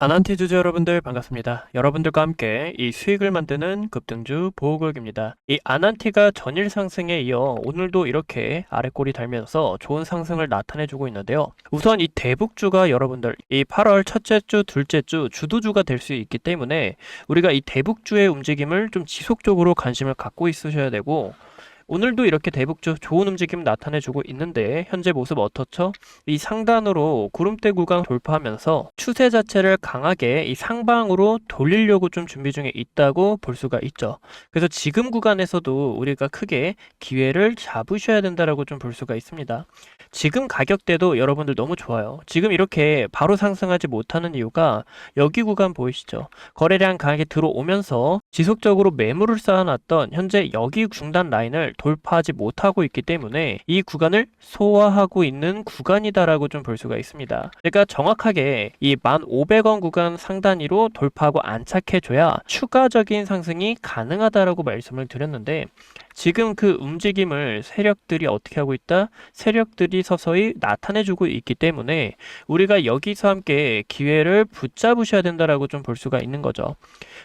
아난티 주주 여러분들 반갑습니다. 여러분들과 함께 이 수익을 만드는 급등주 보호구역입니다. 이 아난티가 전일 상승에 이어 오늘도 이렇게 아래꼬리 달면서 좋은 상승을 나타내주고 있는데요. 우선 이 대북주가 여러분들 이 8월 첫째 주, 둘째 주 주도주가 될 수 있기 때문에 우리가 이 대북주의 움직임을 좀 지속적으로 관심을 갖고 있으셔야 되고 오늘도 이렇게 대북주 좋은 움직임 나타내주고 있는데 현재 모습 어떻죠? 이 상단으로 구름대 구간 돌파하면서 추세 자체를 강하게 이 상방으로 돌리려고 좀 준비 중에 있다고 볼 수가 있죠. 그래서 지금 구간에서도 우리가 크게 기회를 잡으셔야 된다라고 좀 볼 수가 있습니다. 지금 가격대도 여러분들 너무 좋아요. 지금 이렇게 바로 상승하지 못하는 이유가 여기 구간 보이시죠? 거래량 강하게 들어오면서 지속적으로 매물을 쌓아놨던 현재 여기 중단 라인을 돌파하지 못하고 있기 때문에 이 구간을 소화하고 있는 구간이다라고 좀 볼 수가 있습니다. 그러니까 정확하게 이 1,500원 구간 상단위로 돌파하고 안착해줘야 추가적인 상승이 가능하다라고 말씀을 드렸는데 지금 그 움직임을 세력들이 어떻게 하고 있다? 세력들이 서서히 나타내주고 있기 때문에 우리가 여기서 함께 기회를 붙잡으셔야 된다라고 좀 볼 수가 있는 거죠.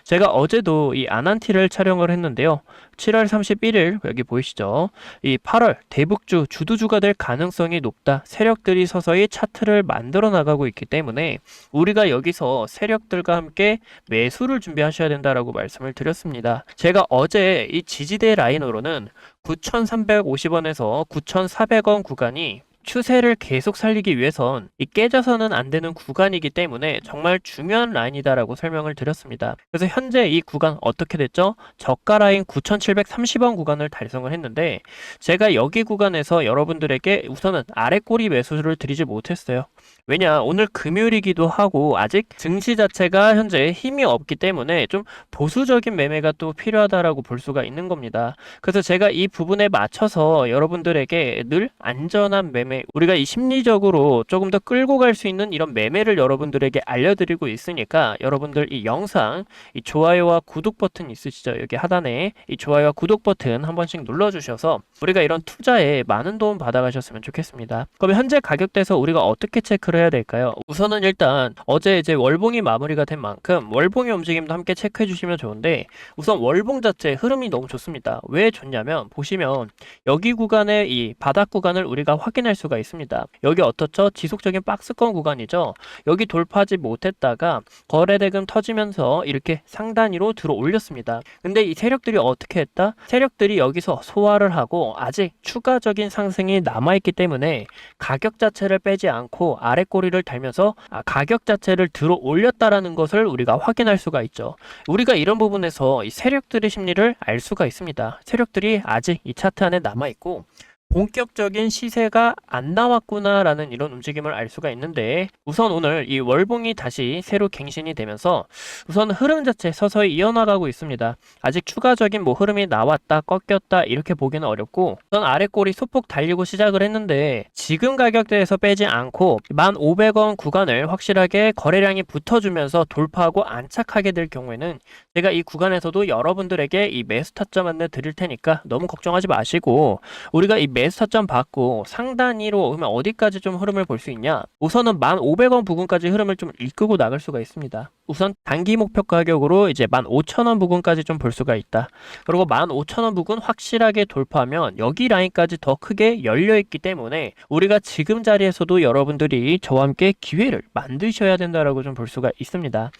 제가 어제도 이 아난티를 촬영을 했는데요. 7월 31일 여기 보이시죠? 이 8월 대북주 주도주가 될 가능성이 높다. 세력들이 서서히 차트를 만들어 나가고 있기 때문에 우리가 여기서 세력들과 함께 매수를 준비하셔야 된다라고 말씀을 드렸습니다. 제가 어제 이 지지대 라인으로 는 9,350원에서 9,400원 구간이 추세를 계속 살리기 위해선 이 깨져서는 안 되는 구간이기 때문에 정말 중요한 라인이다라고 설명을 드렸습니다. 그래서 현재 이 구간 어떻게 됐죠? 저가 라인 9,730원 구간을 달성을 했는데 제가 여기 구간에서 여러분들에게 우선은 아래 꼬리 매수를 드리지 못했어요. 왜냐 오늘 금요일이기도 하고 아직 증시 자체가 현재 힘이 없기 때문에 좀 보수적인 매매가 또 필요하다라고 볼 수가 있는 겁니다. 그래서 제가 이 부분에 맞춰서 여러분들에게 늘 안전한 매매 우리가 이 심리적으로 조금 더 끌고 갈 수 있는 이런 매매를 여러분들에게 알려드리고 있으니까 여러분들 이 영상 이 좋아요와 구독 버튼 있으시죠? 여기 하단에 이 좋아요와 구독 버튼 한 번씩 눌러주셔서 우리가 이런 투자에 많은 도움 받아가셨으면 좋겠습니다. 그럼 현재 가격대에서 우리가 어떻게 체크를 해야 될까요? 우선은 일단 어제 이제 월봉이 마무리가 된 만큼 월봉의 움직임도 함께 체크해 주시면 좋은데 우선 월봉 자체 흐름이 너무 좋습니다. 왜 좋냐면 보시면 여기 구간의 이 바닥 구간을 우리가 확인할 수가 있습니다. 여기 어떻죠? 지속적인 박스권 구간이죠. 여기 돌파하지 못했다가 거래대금 터지면서 이렇게 상단위로 들어 올렸습니다. 근데 이 세력들이 어떻게 했다? 세력들이 여기서 소화를 하고 아직 추가적인 상승이 남아있기 때문에 가격 자체를 빼지 않고 아래 꼬리를 달면서 아, 가격 자체를 들어 올렸다라는 것을 우리가 확인할 수가 있죠. 우리가 이런 부분에서 이 세력들의 심리를 알 수가 있습니다. 세력들이 아직 이 차트 안에 남아 있고 본격적인 시세가 안 나왔구나라는 이런 움직임을 알 수가 있는데 우선 오늘 이 월봉이 다시 새로 갱신이 되면서 우선 흐름 자체 서서히 이어나가고 있습니다. 아직 추가적인 뭐 흐름이 나왔다 꺾였다 이렇게 보기는 어렵고 우선 아래 꼬리 소폭 달리고 시작을 했는데 지금 가격대에서 빼지 않고 1,500원 구간을 확실하게 거래량이 붙어주면서 돌파하고 안착하게 될 경우에는 제가 이 구간에서도 여러분들에게 이 매수 타점 안내 드릴 테니까 너무 걱정하지 마시고 우리가 이 매수 타점 받고 상단위로 그러면 어디까지 좀 흐름을 볼 수 있냐? 우선은 1,500원 부근까지 흐름을 좀 이끌고 나갈 수가 있습니다. 우선 단기 목표 가격으로 이제 15,000원 부근까지 좀 볼 수가 있다. 그리고 15,000원 부근 확실하게 돌파하면 여기 라인까지 더 크게 열려 있기 때문에 우리가 지금 자리에서도 여러분들이 저와 함께 기회를 만드셔야 된다라고 좀 볼 수가 있습니다.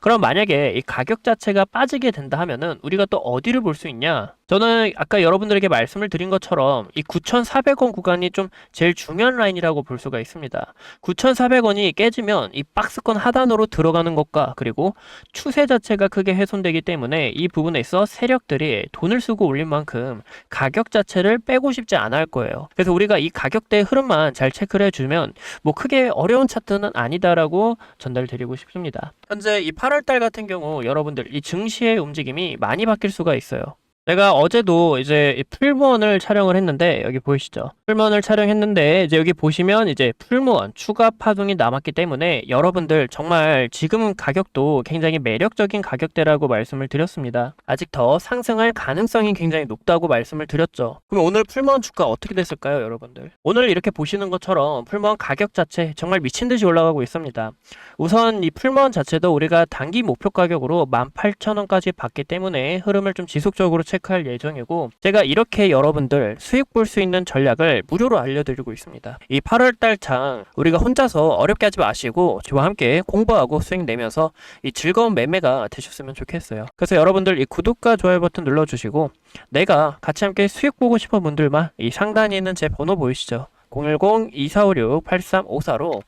그럼 만약에 이 가격 자체가 빠지게 된다 하면은 우리가 또 어디를 볼 수 있냐? 저는 아까 여러분들에게 말씀을 드린 것처럼 이 9,400원 구간이 좀 제일 중요한 라인이라고 볼 수가 있습니다. 9,400원이 깨지면 이 박스권 하단으로 들어가는 것과 그리고 추세 자체가 크게 훼손되기 때문에 이 부분에 있어 세력들이 돈을 쓰고 올린 만큼 가격 자체를 빼고 싶지 않을 거예요. 그래서 우리가 이 가격대 흐름만 잘 체크를 해주면 뭐 크게 어려운 차트는 아니다라고 전달드리고 싶습니다. 현재 이 8월달 같은 경우 여러분들 이 증시의 움직임이 많이 바뀔 수가 있어요. 제가 어제도 이제 이 풀무원을 촬영을 했는데 여기 보이시죠? 풀무원을 촬영했는데 이제 여기 보시면 이제 풀무원 추가 파동이 남았기 때문에 여러분들 정말 지금 가격도 굉장히 매력적인 가격대라고 말씀을 드렸습니다. 아직 더 상승할 가능성이 굉장히 높다고 말씀을 드렸죠. 그럼 오늘 풀무원 주가 어떻게 됐을까요, 여러분들? 오늘 이렇게 보시는 것처럼 풀무원 가격 자체 정말 미친 듯이 올라가고 있습니다. 우선 이 풀무원 자체도 우리가 단기 목표 가격으로 18,000원까지 봤기 때문에 흐름을 좀 지속적으로 체크할 예정이고 제가 이렇게 여러분들 수익 볼 수 있는 전략을 무료로 알려드리고 있습니다. 이 8월달 장 우리가 혼자서 어렵게 하지 마시고 저와 함께 공부하고 수익 내면서 이 즐거운 매매가 되셨으면 좋겠어요. 그래서 여러분들 이 구독과 좋아요 버튼 눌러주시고 내가 같이 함께 수익 보고 싶은 분들만 이 상단에 있는 제 번호 보이시죠? 010-2456-8354로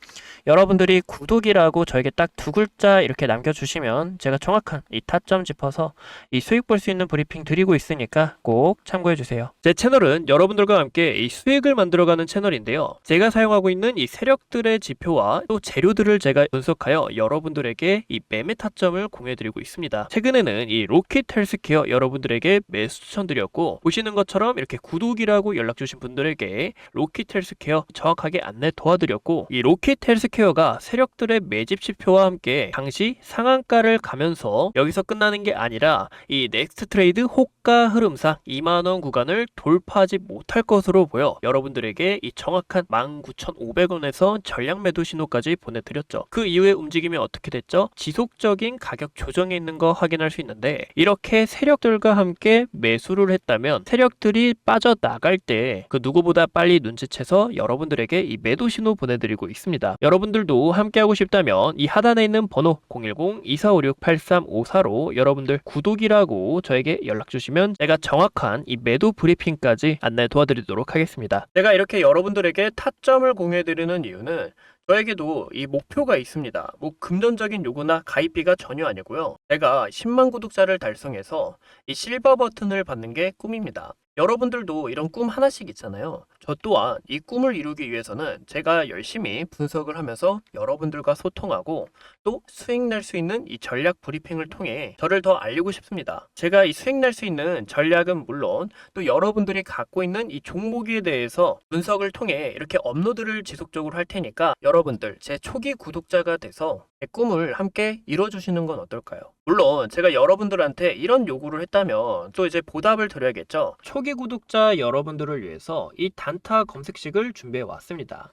여러분들이 구독이라고 저에게 딱 두 글자 이렇게 남겨주시면 제가 정확한 이 타점 짚어서 이 수익 볼 수 있는 브리핑 드리고 있으니까 꼭 참고해주세요. 제 채널은 여러분들과 함께 이 수익을 만들어가는 채널인데요. 제가 사용하고 있는 이 세력들의 지표와 또 재료들을 제가 분석하여 여러분들에게 이 매매 타점을 공유해드리고 있습니다. 최근에는 이 로켓 헬스케어 여러분들에게 매수 추천드렸고 보시는 것처럼 이렇게 구독이라고 연락 주신 분들에게 로켓 헬스 케어 정확하게 안내 도와드렸고 이 로켓 헬스케어가 세력들의 매집 지표와 함께 당시 상한가를 가면서 여기서 끝나는 게 아니라 이 넥스트 트레이드 호가 흐름상 2만원 구간을 돌파하지 못할 것으로 보여 여러분들에게 이 정확한 19,500원에서 전량 매도 신호까지 보내드렸죠. 그 이후에 움직임이 어떻게 됐죠? 지속적인 가격 조정에 있는 거 확인할 수 있는데 이렇게 세력들과 함께 매수를 했다면 세력들이 빠져나갈 때 그 누구보다 빨리 눈치채 서 여러분들에게 이 매도 신호 보내드리고 있습니다. 여러분들도 함께하고 싶다면 이 하단에 있는 번호 010-2456-8354로 여러분들 구독이라고 저에게 연락 주시면 제가 정확한 이 매도 브리핑까지 안내 도와드리도록 하겠습니다. 제가 이렇게 여러분들에게 타점을 공유해드리는 이유는 저에게도 이 목표가 있습니다. 뭐 금전적인 요구나 가입비가 전혀 아니고요. 제가 10만 구독자를 달성해서 이 실버 버튼을 받는 게 꿈입니다. 여러분들도 이런 꿈 하나씩 있잖아요. 저 또한 이 꿈을 이루기 위해서는 제가 열심히 분석을 하면서 여러분들과 소통하고 또 수익 낼 수 있는 이 전략 브리핑을 통해 저를 더 알리고 싶습니다. 제가 이 수익 낼 수 있는 전략은 물론 또 여러분들이 갖고 있는 이 종목에 대해서 분석을 통해 이렇게 업로드를 지속적으로 할 테니까 여러분들 제 초기 구독자가 돼서 제 꿈을 함께 이뤄주시는 건 어떨까요? 물론 제가 여러분들한테 이런 요구를 했다면 또 이제 보답을 드려야겠죠. 초기 구독자 여러분들을 위해서 이단 타 검색식을 준비해 왔습니다.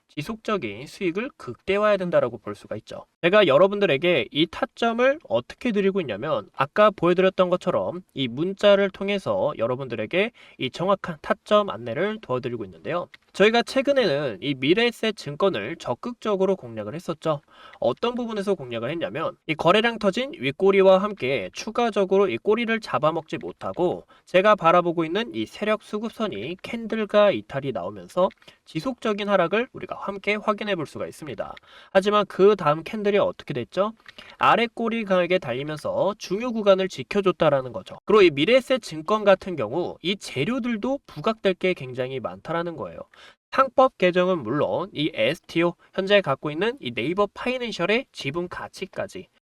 지속적인 수익을 극대화해야 된다라고 볼 수가 있죠. 제가 여러분들에게 이 타점을 어떻게 드리고 있냐면 아까 보여드렸던 것처럼 이 문자를 통해서 여러분들에게 이 정확한 타점 안내를 도와드리고 있는데요. 저희가 최근에는 이 미래에셋 증권을 적극적으로 공략을 했었죠. 어떤 부분에서 공략을 했냐면 이 거래량 터진 윗꼬리와 함께 추가적으로 이 꼬리를 잡아먹지 못하고 제가 바라보고 있는 이 세력 수급선이 캔들과 이탈이 나오면서 지속적인 하락을 우리가 함께 확인해 볼 수가 있습니다. 하지만 그 다음 캔들이 어떻게 됐죠? 아래 꼬리 강하게 달리면서 중요 구간을 지켜줬다라는 거죠. 그리고 이 미래에셋 증권 같은 경우 이 재료들도 부각될 게 굉장히 많다라는 거예요. 상법 개정은 물론 이 STO 현재 갖고 있는 이 네이버 파이낸셜의 지분 가치까지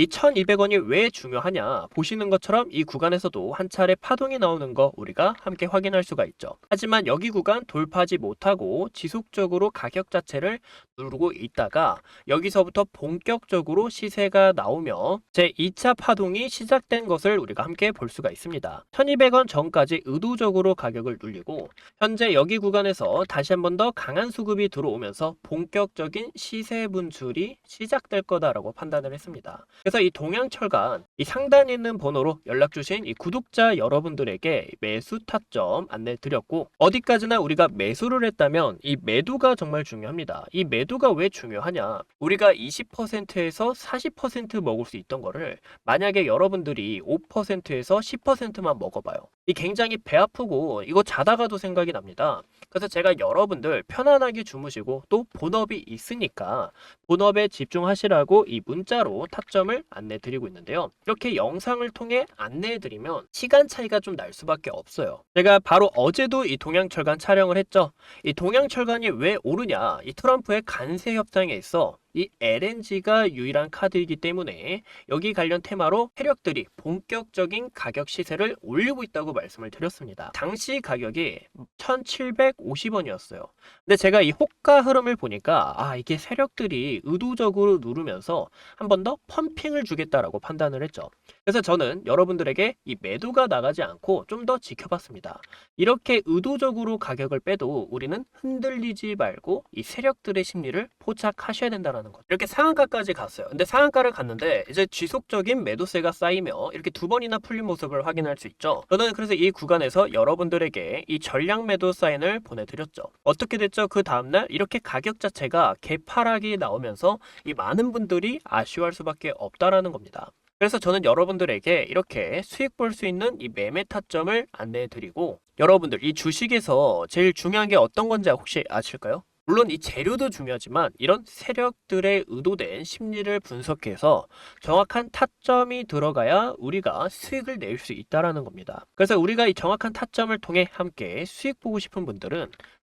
이 1200원이 왜 중요하냐? 보시는 것처럼 이 구간에서도 한 차례 파동이 나오는 거 우리가 함께 확인할 수가 있죠. 하지만 여기 구간 돌파하지 못하고 지속적으로 가격 자체를 누르고 있다가 여기서부터 본격적으로 시세가 나오며 제 2차 파동이 시작된 것을 우리가 함께 볼 수가 있습니다. 1200원 전까지 의도적으로 가격을 눌리고 현재 여기 구간에서 다시 한 번 더 강한 수급이 들어오면서 본격적인 시세 분출이 시작될 거다라고 판단을 했습니다 그래서 이 동양철간 이 상단에 있는 번호로 연락 주신 이 구독자 여러분들에게 매수 타점 안내 드렸고 어디까지나 우리가 매수를 했다면 이 매도가 정말 중요합니다. 이 매도가 왜 중요하냐? 우리가 20%에서 40% 먹을 수 있던 거를 만약에 여러분들이 5%에서 10%만 먹어봐요. 이 굉장히 배 아프고 이거 자다가도 생각이 납니다. 그래서 제가 여러분들 편안하게 주무시고 또 본업이 있으니까 본업에 집중하시라고 이 문자로 타점을 안내 드리고 있는데요. 이렇게 영상을 통해 안내해 드리면 시간 차이가 좀 날 수밖에 없어요. 제가 바로 어제도 이 동양철간 촬영을 했죠. 이 동양철간이 왜 오르냐? 이 트럼프의 간세 협상에 있어 이 LNG가 유일한 카드이기 때문에 여기 관련 테마로 세력들이 본격적인 가격 시세를 올리고 있다고 말씀을 드렸습니다. 당시 가격이 1,750원이었어요. 근데 제가 이 호가 흐름을 보니까 아 이게 세력들이 의도적으로 누르면서 한 번 더 펌핑을 주겠다라고 판단을 했죠. 그래서 저는 여러분들에게 이 매도가 나가지 않고 좀 더 지켜봤습니다. 이렇게 의도적으로 가격을 빼도 우리는 흔들리지 말고 이 세력들의 심리를 포착하셔야 된다는 것. 이렇게 상한가까지 갔어요. 근데 상한가를 갔는데 이제 지속적인 매도세가 쌓이며 이렇게 두 번이나 풀린 모습을 확인할 수 있죠. 저는 그래서 이 구간에서 여러분들에게 이 전량 매도 사인을 보내드렸죠. 어떻게 됐죠? 그 다음날 이렇게 가격 자체가 개파락이 나오면서 이 많은 분들이 아쉬워할 수밖에 없다라는 겁니다. 그래서 저는 여러분들에게 이렇게 수익 볼 수 있는 이 매매 타점을 안내해 드리고 여러분들 이 주식에서 제일 중요한 게 어떤 건지 혹시 아실까요? 물론 이 재료도 중요하지만 이런 세력들의 의도된 심리를 분석해서 정확한 타점이 들어가야 우리가 수익을 낼 수 있다라는 겁니다. 그래서 우리가 이 정확한 타점을 통해 함께 수익 보고 싶은 분들은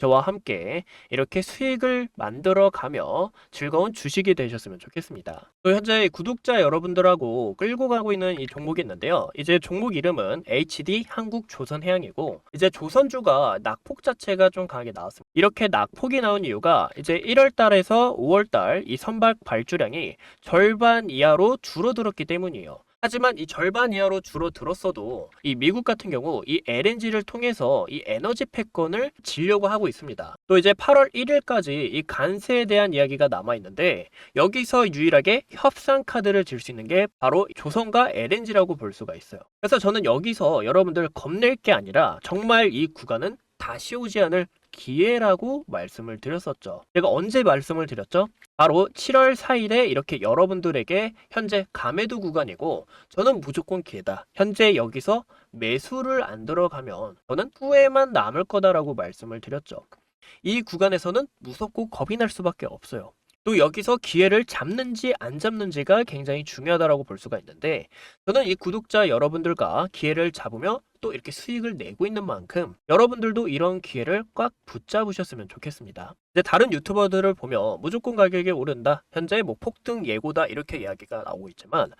저와 함께 이렇게 수익을 만들어 가며 즐거운 주식이 되셨으면 좋겠습니다. 또 현재 구독자 여러분들하고 끌고 가고 있는 이 종목이 있는데요. 이제 종목 이름은 HD 한국조선해양이고 이제 조선주가 낙폭 자체가 좀 강하게 나왔습니다. 이렇게 낙폭이 나온 이유가 이제 1월 달에서 5월 달 이 선박 발주량이 절반 이하로 줄어들었기 때문이에요. 하지만 이 절반 이하로 줄어들었어도 이 미국 같은 경우 이 LNG를 통해서 이 에너지 패권을 지려고 하고 있습니다. 또 이제 8월 1일까지 이 간세에 대한 이야기가 남아 있는데 여기서 유일하게 협상 카드를 질 수 있는 게 바로 조선과 LNG라고 볼 수가 있어요. 그래서 저는 여기서 여러분들 겁낼 게 아니라 정말 이 구간은 다시 오지 않을 기회라고 말씀을 드렸었죠. 제가 언제 말씀을 드렸죠? 바로 7월 4일에 이렇게 여러분들에게 현재 가매도 구간이고 저는 무조건 기회다. 현재 여기서 매수를 안 들어가면 저는 후회만 남을 거다라고 말씀을 드렸죠. 이 구간에서는 무섭고 겁이 날 수밖에 없어요. 또 여기서 기회를 잡는지 안 잡는지가 굉장히 중요하다라고 볼 수가 있는데 저는 이 구독자 여러분들과 기회를 잡으며 또 이렇게 수익을 내고 있는 만큼 여러분들도 이런 기회를 꽉 붙잡으셨으면 좋겠습니다. 이제 다른 유튜버들을 보면 무조건 가격이 오른다, 현재 뭐 폭등 예고다 이렇게 이야기가 나오고 있지만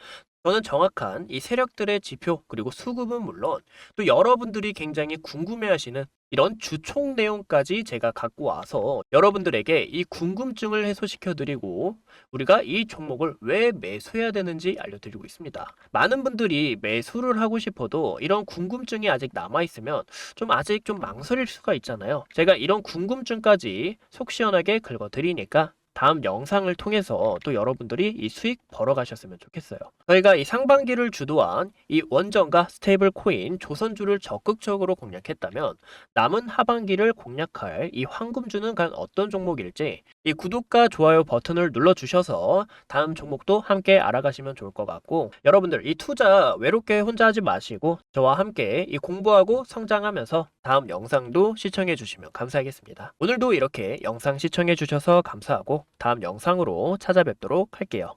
저는 정확한 이 세력들의 지표 그리고 수급은 물론 또 여러분들이 굉장히 궁금해하시는 이런 주총 내용까지 제가 갖고 와서 여러분들에게 이 궁금증을 해소시켜 드리고 우리가 이 종목을 왜 매수해야 되는지 알려드리고 있습니다. 많은 분들이 매수를 하고 싶어도 이런 궁금증이 아직 남아있으면 좀 아직 좀 망설일 수가 있잖아요. 제가 이런 궁금증까지 속 시원하게 긁어드리니까 다음 영상을 통해서 또 여러분들이 이 수익 벌어가셨으면 좋겠어요. 저희가 이 상반기를 주도한 이 원전과 스테이블 코인 조선주를 적극적으로 공략했다면 남은 하반기를 공략할 이 황금주는 과연 어떤 종목일지 이 구독과 좋아요 버튼을 눌러주셔서 다음 종목도 함께 알아가시면 좋을 것 같고 여러분들 이 투자 외롭게 혼자 하지 마시고 저와 함께 이 공부하고 성장하면서 다음 영상도 시청해 주시면 감사하겠습니다. 오늘도 이렇게 영상 시청해 주셔서 감사하고 다음 영상으로 찾아뵙도록 할게요.